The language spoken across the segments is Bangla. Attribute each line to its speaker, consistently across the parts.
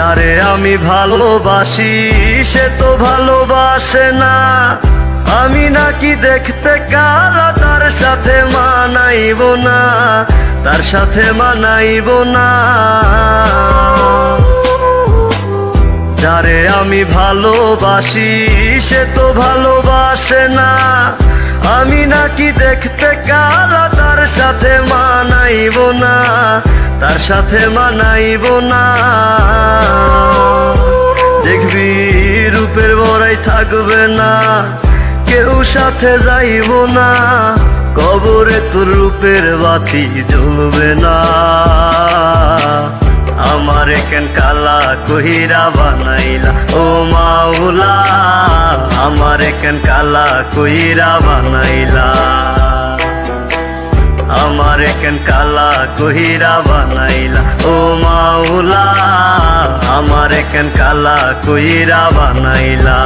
Speaker 1: যারে আমি ভালোবাসি, সে তো ভালোবাসে না। আমি নাকি দেখতে কালা, তার সাথে মানাইব না, তার সাথে মানাইব না। যারে আমি ভালোবাসি, সে তো ভালোবাসে না। আমি নাকি দেখতে কালা, তার সাথে মানাইব না, তার সাথে মানাইব না। থাকবে না, কেউ সাথে যাইব না, কবরে তোর রূপের বাতি জ্বলবে না। আমার কেন কালা কহিরা বানাইলা, ও মাওলা, আমার কেন কালা কহিরা বানাইলা। আমার কেন কালা কহিরা বানাইলা, ও মাওলা, আমার কেন কালা কহিরা বানাইলা।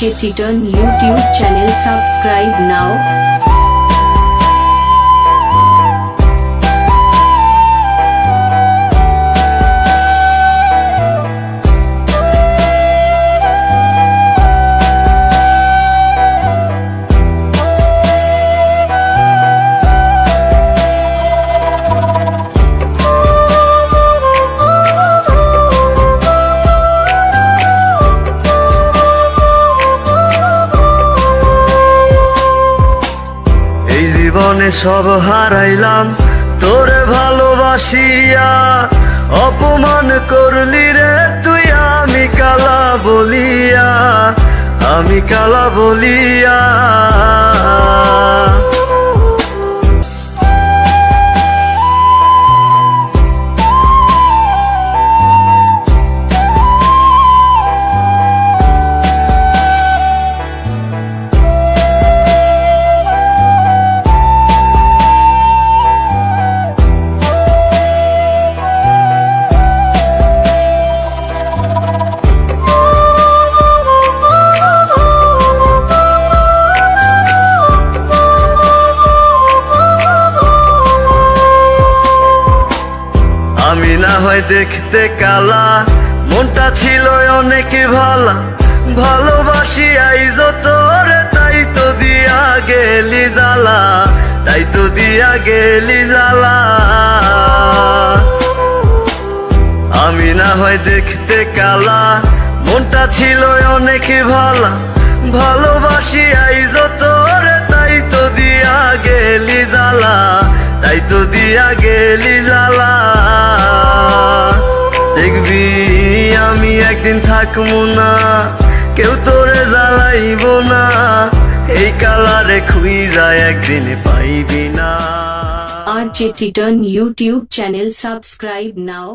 Speaker 2: RJ Titan YouTube channel subscribe now
Speaker 1: জীবনে সব হারাইলাম। তোরে ভালোবাসিয়া, অপমান করলি রে তুই, আমি কালা বলিয়া, আমি কালা বলিয়া। হয় দেখতে কালা। মনটা ছিল অনেক ভালা। ভালোবাসি আইজ তোরে তাই তো দিয়া গেলি জ্বালা। তাই তো দিয়া গেলি জ্বালা। আমি না হয় দেখতে কালা। মনটা ছিল অনেক ভালা। ভালোবাসি তো দিয়া গেলি জালা দেখবি আমি একদিন থাকব না, কেউ তোরে জ্বালাইব না, এই কালারে খুই যায় একদিন পাইবি না।
Speaker 2: আর RJ Titan YouTube channel subscribe now